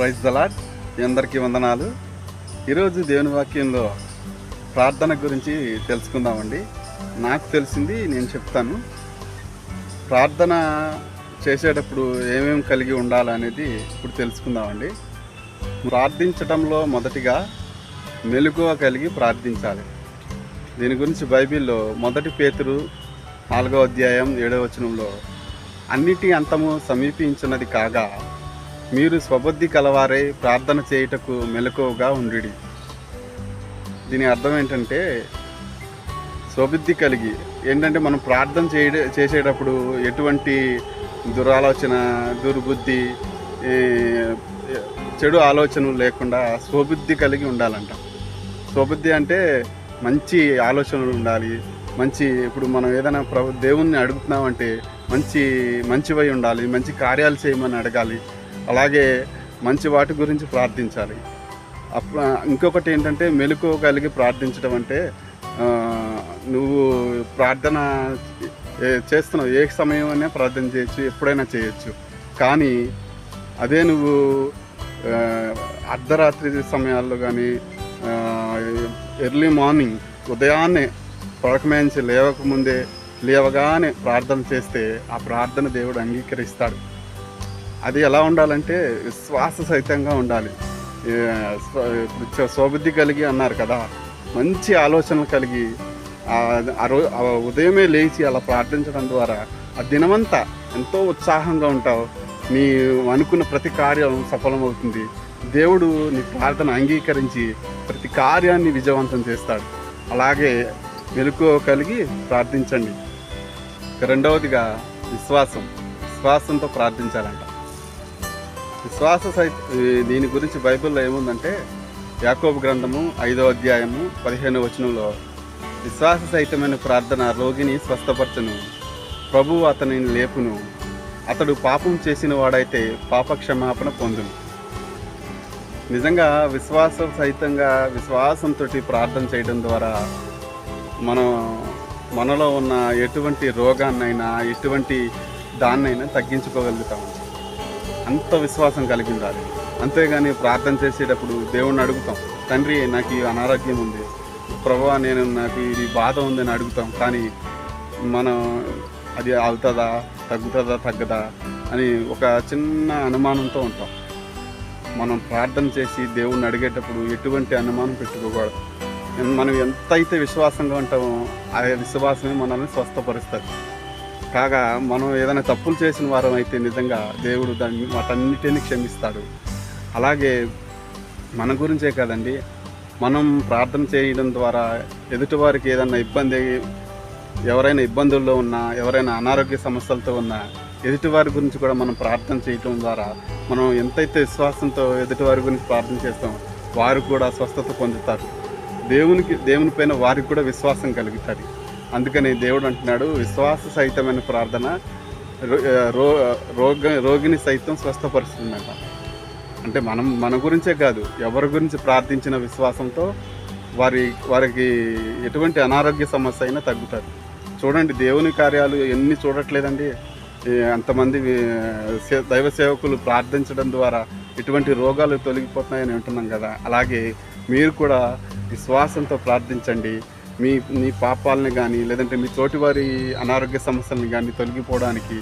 Praise the Lord మీ అందరికీ వందనాలు. ఈరోజు దేవుని వాక్యంలో ప్రార్థన గురించి తెలుసుకుందామండి. నాకు తెలిసింది నేను చెప్తాను. ప్రార్థన చేసేటప్పుడు ఏమేమి కలిగి ఉండాలనేది ఇప్పుడు తెలుసుకుందామండి. ప్రార్థించటంలో మొదటిగా మెలకువ కలిగి ప్రార్థించాలి. దీని గురించి బైబిల్లో మొదటి పేతురు నాలుగో అధ్యాయం ఏడవ వచనంలో అన్నిటి అంతము సమీపించినది కాగా మీరు స్వబుద్ధి కలవారై ప్రార్థన చేయుటకు మెలకువగా ఉండి దీని అర్థం ఏంటంటే స్వబుద్ధి కలిగి ఏంటంటే మనం ప్రార్థన చేయ చేసేటప్పుడు ఎటువంటి దురాలోచన దుర్బుద్ధి చెడు ఆలోచనలు లేకుండా స్వబుద్ధి కలిగి ఉండాలంట. స్వబుద్ధి అంటే మంచి ఆలోచనలు ఉండాలి. మంచి ఇప్పుడు మనం ఏదైనా ప్రభు దేవుణ్ణి అడుగుతున్నామంటే మంచి మంచివై ఉండాలి మంచి కార్యాలు చేయమని అడగాలి. అలాగే మంచి వాటి గురించి ప్రార్థించాలి. అప్పుడు ఇంకొకటి ఏంటంటే మెలకు కలిగి ప్రార్థించడం అంటే నువ్వు ప్రార్థన ఏ- చేస్తున్నావు ఏ సమయమైనా ప్రార్థన చేయొచ్చు ఎప్పుడైనా చేయొచ్చు. కానీ అదే నువ్వు అర్ధరాత్రి సమయాల్లో కానీ ఎర్లీ మార్నింగ్ ఉదయాన్నే పడకమేంచి లేవకముందే లేవగానే ప్రార్థన చేస్తే ఆ ప్రార్థన దేవుడు అంగీకరిస్తాడు. అది ఎలా ఉండాలంటే విశ్వాస సహితంగా ఉండాలి. సోబుద్ధి కలిగి అన్నారు కదా. మంచి ఆలోచనలు కలిగి ఆ- రోజు ఉదయమే లేచి అలా ప్రార్థించడం ద్వారా ఆ దినమంతా ఎంతో ఉత్సాహంగా ఉంటావు. నీ అనుకున్న ప్రతి కార్యం సఫలమవుతుంది. దేవుడు నీ ప్రార్థన అంగీకరించి ప్రతి కార్యాన్ని విజయవంతం చేస్తాడు. అలాగే మెలకువ కలిగి ప్రార్థించండి. రెండవదిగా విశ్వాసం. విశ్వాసంతో ప్రార్థించాలంట. విశ్వాస సహిత దీని గురించి బైబిల్లో ఏముందంటే యాకోబు గ్రంథము ఐదో అధ్యాయము పదిహేను వచనంలో విశ్వాస సహితమైన ప్రార్థన రోగిని స్వస్థపరచను. ప్రభువు అతనిని లేపును. అతడు పాపం చేసిన వాడైతే పాపక్షమాపణ పొందును. నిజంగా విశ్వాసం సహితంగా విశ్వాసంతో ప్రార్థన చేయడం ద్వారా మనం మనలో ఉన్న ఎటువంటి రోగాన్నైనా ఎటువంటి దాన్నైనా తగ్గించుకోగలుగుతాం. అంత విశ్వాసం కలిగి ఉండాలి అంతేగాని ప్రార్థన చేసేటప్పుడు దేవుణ్ణి అడుగుతాం. తండ్రి నాకు ఈ అనారోగ్యం ఉంది. ప్రభా నేను నాకు ఇది బాధ ఉందని అడుగుతాం. కానీ మనం అది అవుతుందా తగ్గుతుందా తగ్గదా అని ఒక చిన్న అనుమానంతో ఉంటాం. మనం ప్రార్థన చేసి దేవుణ్ణి అడిగేటప్పుడు ఎటువంటి అనుమానం పెట్టుకోకూడదు. మనం ఎంతైతే విశ్వాసంగా ఉంటామో ఆ విశ్వాసమే మనల్ని స్వస్థపరుస్తుంది. కాగా మనం ఏదైనా తప్పులు చేసిన వారం అయితే నిజంగా దేవుడు దాన్ని వాటన్నిటిని క్షమిస్తాడు. అలాగే మన గురించే కదండి మనం ప్రార్థన చేయడం ద్వారా ఎదుటివారికి ఏదైనా ఇబ్బంది ఎవరైనా ఇబ్బందుల్లో ఉన్నా ఎవరైనా అనారోగ్య సమస్యలతో ఉన్నా ఎదుటివారి గురించి కూడా మనం ప్రార్థన చేయటం ద్వారా మనం ఎంతైతే విశ్వాసంతో ఎదుటివారి గురించి ప్రార్థన చేస్తామో వారు కూడా స్వస్థత పొందుతారు. దేవునికి దేవుని పైన వారికి కూడా విశ్వాసం కలుగుతుంది. అందుకని దేవుడు అంటున్నాడు విశ్వాస సహితమైన ప్రార్థన రో- రో రోగ రోగిని సైతం స్వస్థపరుస్తుందంట. అంటే మనం మన గురించే కాదు ఎవరి గురించి ప్రార్థించిన విశ్వాసంతో వారి వారికి ఎటువంటి అనారోగ్య సమస్య అయినా తగ్గుతుంది చూడండి దేవుని కార్యాలు ఎన్ని చూడట్లేదండి. అంతమంది దైవ సేవకులు ప్రార్థించడం ద్వారా ఎటువంటి రోగాలు తొలగిపోతున్నాయని వింటున్నాం కదా. అలాగే మీరు కూడా విశ్వాసంతో ప్రార్థించండి. మీ మీ పాపాలని కానీ లేదంటే మీ తోటివారి అనారోగ్య సమస్యలను కానీ తొలగిపోవడానికి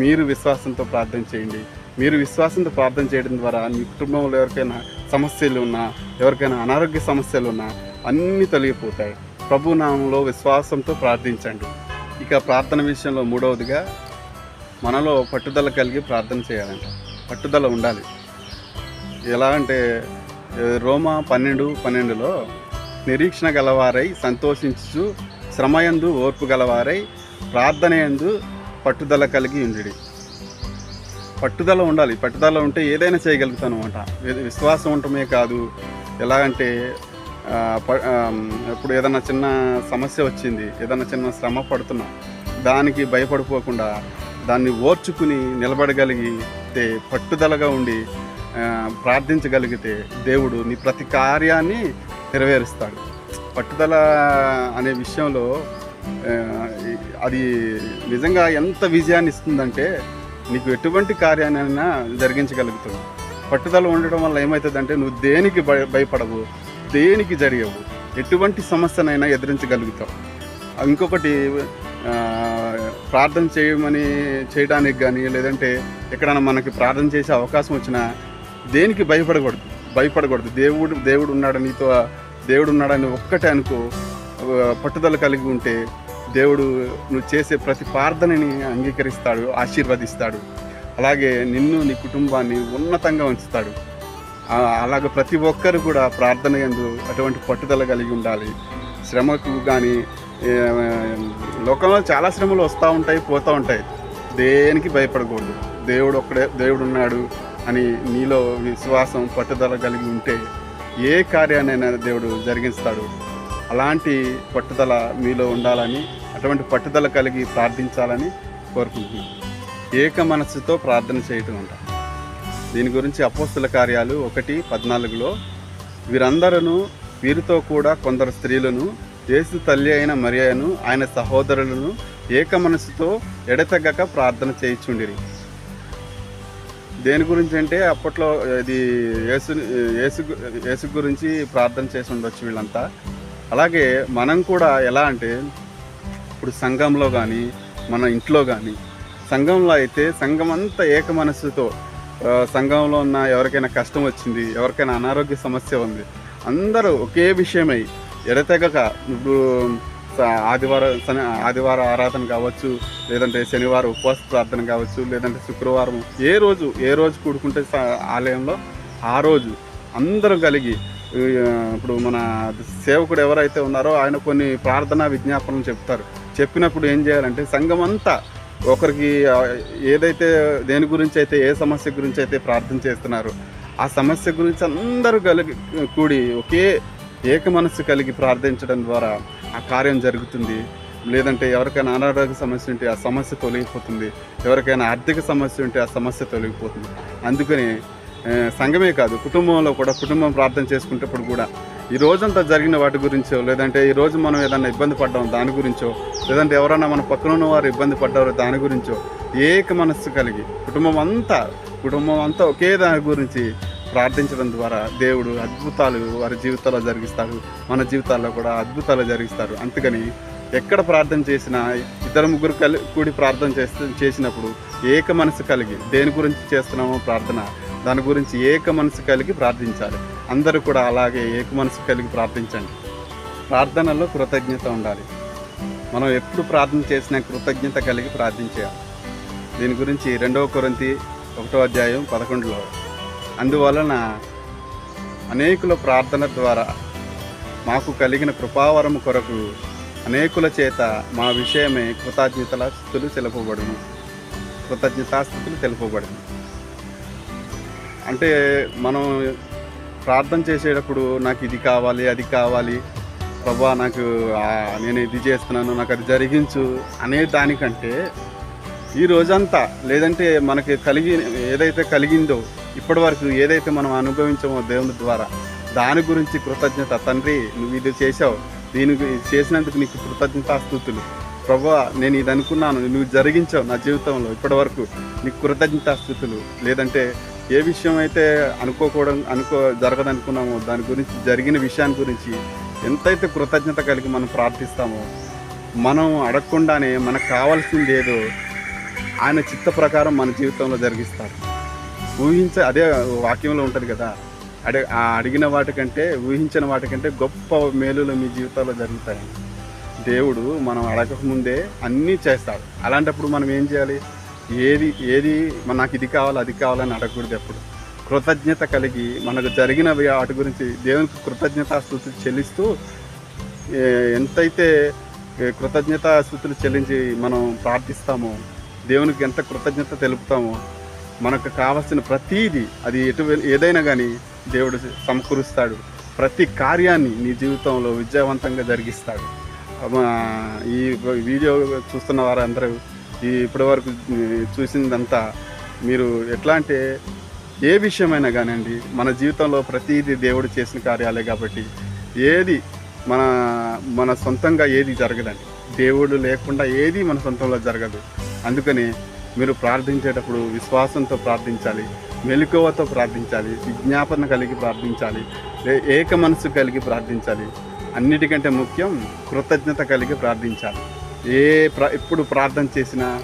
మీరు విశ్వాసంతో ప్రార్థన చేయండి. మీరు విశ్వాసంతో ప్రార్థన చేయడం ద్వారా మీ కుటుంబంలో ఎవరికైనా సమస్యలు ఉన్నా ఎవరికైనా అనారోగ్య సమస్యలు ఉన్నా అన్నీ తొలగిపోతాయి. ప్రభునామంలో విశ్వాసంతో ప్రార్థించండి. ఇక ప్రార్థన విషయంలో మూడవదిగా మనలో పట్టుదల కలిగి ప్రార్థన చేయాలంట. పట్టుదల ఉండాలి. ఎలా అంటే రోమా పన్నెండు పన్నెండులో నిరీక్షణ గలవారై సంతోషించు శ్రమయందు ఓర్పు గలవారై ప్రార్థనయందు పట్టుదల కలిగి ఉండి పట్టుదల ఉండాలి. పట్టుదల ఉంటే ఏదైనా చేయగలుగుతాను అనమాట విశ్వాసం ఉండటమే కాదు. ఎలాగంటే ప- ఇప్పుడు ఏదైనా చిన్న సమస్య వచ్చింది ఏదైనా చిన్న శ్రమ పడుతున్నా దానికి భయపడిపోకుండా దాన్ని ఓర్చుకుని నిలబడగలిగితే పట్టుదలగా ఉండి ప్రార్థించగలిగితే దేవుడు నీ ప్రతి కార్యాన్ని నెరవేరుస్తాడు. పట్టుదల అనే విషయంలో అది నిజంగా ఎంత విజయాన్ని ఇస్తుందంటే నీకు ఎటువంటి కార్యాన్నైనా జరిగించగలుగుతుంది పట్టుదల ఉండడం వల్ల ఏమవుతుందంటే నువ్వు దేనికి భయ భయపడవు దేనికి జరగవు ఎటువంటి సమస్యనైనా ఎదిరించగలుగుతావు. ఇంకొకటి ప్రార్థన చేయమని చేయడానికి కానీ లేదంటే ఎక్కడైనా మనకి ప్రార్థన చేసే అవకాశం వచ్చినా దేనికి భయపడకూడదు భయపడకూడదు. దేవుడు దేవుడు ఉన్నాడు నీతో దేవుడు ఉన్నాడని ఒక్కటే అనుకో పట్టుదల కలిగి ఉంటే దేవుడు నువ్వు చేసే ప్రతి ప్రార్థనని అంగీకరిస్తాడు ఆశీర్వదిస్తాడు. అలాగే నిన్ను నీ కుటుంబాన్ని ఉన్నతంగా ఉంచుతాడు. అలాగే ప్రతి ఒక్కరు కూడా ప్రార్థన ఎందు అటువంటి పట్టుదల కలిగి ఉండాలి. శ్రమకు కానీ లోకంలో చాలా శ్రమలు వస్తూ ఉంటాయి పోతూ ఉంటాయి. దేనికి భయపడకూడదు. దేవుడు ఒక్కడే దేవుడు ఉన్నాడు అని నీలో విశ్వాసం పట్టుదల కలిగి ఉంటే ఏ కార్యాన్నైనా దేవుడు జరిగిస్తాడు. అలాంటి పట్టుదల మీలో ఉండాలని అటువంటి పట్టుదల కలిగి ప్రార్థించాలని కోరుకుంటున్నాను ఏక మనస్సుతో ప్రార్థన చేయటం అంట. దీని గురించి అపోస్తుల కార్యాలు ఒకటి పద్నాలుగులో వీరందరూ వీరితో కూడా కొందరు స్త్రీలను యేసు తల్లి అయిన మరియను ఆయన సహోదరులను ఏక మనసుతో ఎడతెగక ప్రార్థన చేయిచుండిరి. దేని గురించి అంటే అప్పట్లో ఇది యేసు యేసు యేసు గురించి ప్రార్థన చేసి ఉండొచ్చు వీళ్ళంతా. అలాగే మనం కూడా ఎలా అంటే ఇప్పుడు సంఘంలో కానీ మన ఇంట్లో కానీ సంఘంలో అయితే సంఘం అంతా ఏక మనస్సుతో సంఘంలో ఉన్న ఎవరికైనా కష్టం వచ్చింది ఎవరికైనా అనారోగ్య సమస్య ఉంది అందరూ ఒకే విషయమై ఎడతెగక ఇప్పుడు ఆదివారం ఆదివారం ఆరాధన కావచ్చు లేదంటే శనివారం ఉపవాస ప్రార్థన కావచ్చు లేదంటే శుక్రవారం ఏ రోజు ఏ రోజు కూడుకుంటే ఆలయంలో ఆ రోజు అందరూ కలిగి ఇప్పుడు మన సేవకుడు ఎవరైతే ఉన్నారో ఆయన కొన్ని ప్రార్థనా విజ్ఞాపనలు చెప్తారు. చెప్పినప్పుడు ఏం చేయాలంటే సంఘం అంతా ఒకరికి ఏదైతే దేని గురించి అయితే ఏ సమస్య గురించి అయితే ప్రార్థన చేస్తున్నారో ఆ సమస్య గురించి అందరూ కలిగి కూడి ఒకే ఏక మనస్సు కలిగి ప్రార్థించడం ద్వారా ఆ కార్యం జరుగుతుంది. లేదంటే ఎవరికైనా అనారోగ్య సమస్య ఉంటే ఆ సమస్య తొలగిపోతుంది. ఎవరికైనా ఆర్థిక సమస్య ఉంటే ఆ సమస్య తొలగిపోతుంది. అందుకని సంఘమే కాదు కుటుంబంలో కూడా కుటుంబం ప్రార్థన చేసుకునేటప్పుడు కూడా ఈ రోజంతా జరిగిన వాటి గురించో లేదంటే ఈ రోజు మనం ఏదైనా ఇబ్బంది పడ్డాం దాని గురించో లేదంటే ఎవరైనా మన పక్కన ఉన్న వారు ఇబ్బంది పడ్డారో దాని గురించో ఏక మనస్సు కలిగి కుటుంబం అంతా కుటుంబం అంతా ఒకే దాని గురించి ప్రార్థించడం ద్వారా దేవుడు అద్భుతాలు వారి జీవితాల్లో జరిగిస్తాడు మన జీవితాల్లో కూడా అద్భుతాలు జరిగిస్తారు. అందుకని ఎక్కడ ప్రార్థన చేసినా ఇద్దరు ముగ్గురు కలి కూడి ప్రార్థన చేస్తే చేసినప్పుడు ఏక మనసు కలిగి దేని గురించి చేస్తున్నామో ప్రార్థన దాని గురించి ఏక మనసు కలిగి ప్రార్థించాలి. అందరూ కూడా అలాగే ఏక మనసు కలిగి ప్రార్థించండి. ప్రార్థనలో కృతజ్ఞత ఉండాలి. మనం ఎప్పుడు ప్రార్థన చేసినా కృతజ్ఞత కలిగి ప్రార్థించాలి దీని గురించి రెండవ కొరంతి ఒకటో అధ్యాయం పదకొండులో అందువలన అనేకుల ప్రార్థన ద్వారా మాకు కలిగిన కృపావరము కొరకు అనేకుల చేత మా విషయమే కృతజ్ఞతల స్థుతులు తెలుపబడును. కృతజ్ఞతాస్థుతులు తెలుపబడును. అంటే మనం ప్రార్థన చేసేటప్పుడు నాకు ఇది కావాలి అది కావాలి ప్రభా నాకు నేను ఇది చేస్తున్నాను నాకు అది జరిగించు అనే దానికంటే ఈ రోజంతా లేదంటే మనకి కలిగి ఏదైతే కలిగిందో ఇప్పటి వరకు ఏదైతే మనం అనుభవించామో దేవుని ద్వారా దాని గురించి కృతజ్ఞత. తండ్రి నువ్వు ఇది చేసావు దీనికి చేసినందుకు నీకు కృతజ్ఞత స్థుతులు. ప్రభా నేను ఇది అనుకున్నాను. నువ్వు జరిగించావు నా జీవితంలో ఇప్పటి వరకు. నీకు కృతజ్ఞతాస్థుతులు లేదంటే ఏ విషయం అయితే అనుకోకూడదు అనుకో జరగదనుకున్నామో దాని గురించి జరిగిన విషయాన్ని గురించి ఎంతైతే కృతజ్ఞత కలిగి మనం ప్రార్థిస్తామో మనం అడగకుండానే మనకు కావాల్సింది ఏదో ఆయన చిత్త ప్రకారం మన జీవితంలో జరిగిస్తారు. ఊహించ అదే వాక్యంలో ఉంటుంది కదా. అడిగి ఆ అడిగిన వాటికంటే ఊహించిన వాటికంటే గొప్ప మేలులు మీ జీవితంలో జరుగుతాయి. దేవుడు మనం అడగకముందే అన్నీ చేస్తాడు. అలాంటప్పుడు మనం ఏం చేయాలి? ఏది ఏది నాకు ఇది కావాలి అది కావాలని అడగకూడదు ఎప్పుడు. కృతజ్ఞత కలిగి మనకు జరిగిన వాటి గురించి దేవునికి కృతజ్ఞతాస్థుతి చెల్లిస్తూ ఎంతైతే ఏ, కృతజ్ఞతాస్థుతులు చెల్లించి మనం ప్రార్థిస్తామో దేవునికి ఎంత కృతజ్ఞత తెలుపుతామో మనకు కావలసిన ప్రతీది అది ఎటు ఏదైనా కానీ దేవుడు సమకూరుస్తాడు. ప్రతి కార్యాన్ని నీ జీవితంలో విజయవంతంగా జరిగిస్తాడు. ఈ వీడియో చూస్తున్న వారందరూ ఈ ఇప్పటివరకు చూసిందంతా మీరు ఎట్లా అంటే ఏ విషయమైనా కానివ్వండి మన జీవితంలో ప్రతిదీ దేవుడు చేసిన కార్యాలే కాబట్టి ఏది మన మన సొంతంగా ఏది జరగదండి. దేవుడు లేకుండా ఏది మన సొంతంలో జరగదు. అందుకని మీరు ప్రార్థించేటప్పుడు విశ్వాసంతో ప్రార్థించాలి మెలకువతో ప్రార్థించాలి విజ్ఞాపన కలిగి ప్రార్థించాలి ఏక మనసు కలిగి ప్రార్థించాలి. అన్నిటికంటే ముఖ్యం కృతజ్ఞత కలిగి ప్రార్థించాలి. ఏ ప్ర ఎప్పుడు ప్రార్థన చేసినా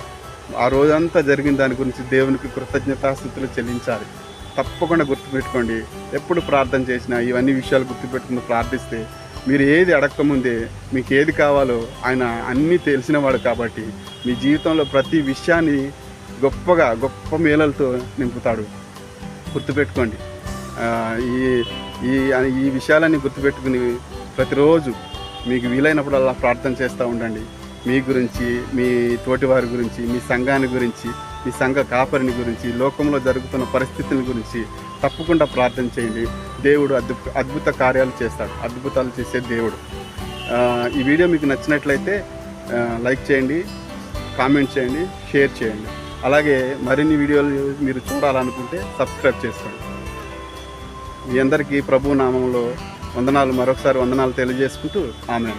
ఆ రోజంతా జరిగిన దాని గురించి దేవునికి కృతజ్ఞతాస్థుతులు చెల్లించాలి. తప్పకుండా గుర్తుపెట్టుకోండి. ఎప్పుడు ప్రార్థన చేసినా ఇవన్నీ విషయాలు గుర్తుపెట్టుకుని ప్రార్థిస్తే మీరు ఏది అడగకముందే మీకు ఏది కావాలో ఆయన అన్నీ తెలిసినవాడు కాబట్టి మీ జీవితంలో ప్రతి విషయాన్ని గొప్పగా గొప్ప మేళలతో నింపుతాడు. గుర్తుపెట్టుకోండి. ఈ ఈ ఈ విషయాలన్నీ గుర్తుపెట్టుకుని ప్రతిరోజు మీకు వీలైనప్పుడల్లా ప్రార్థన చేస్తూ ఉండండి. మీ గురించి మీ తోటివారి గురించి మీ సంఘాన్ని గురించి మీ సంఘ కాపరిని గురించి లోకంలో జరుగుతున్న పరిస్థితుల గురించి తప్పకుండా ప్రార్థన చేయండి. దేవుడు అద్భుత అద్భుత కార్యాలు చేస్తాడు. అద్భుతాలు చేసే దేవుడు. ఈ వీడియో మీకు నచ్చినట్లయితే లైక్ చేయండి కామెంట్ చేయండి షేర్ చేయండి. అలాగే మరిన్ని వీడియోలు మీరు చూడాలనుకుంటే సబ్స్క్రైబ్ చేసుకోండి. మీ అందరికీ ప్రభు నామంలో వందనాలు మరొకసారి వందనాలు తెలియజేసుకుంటూ ఆమె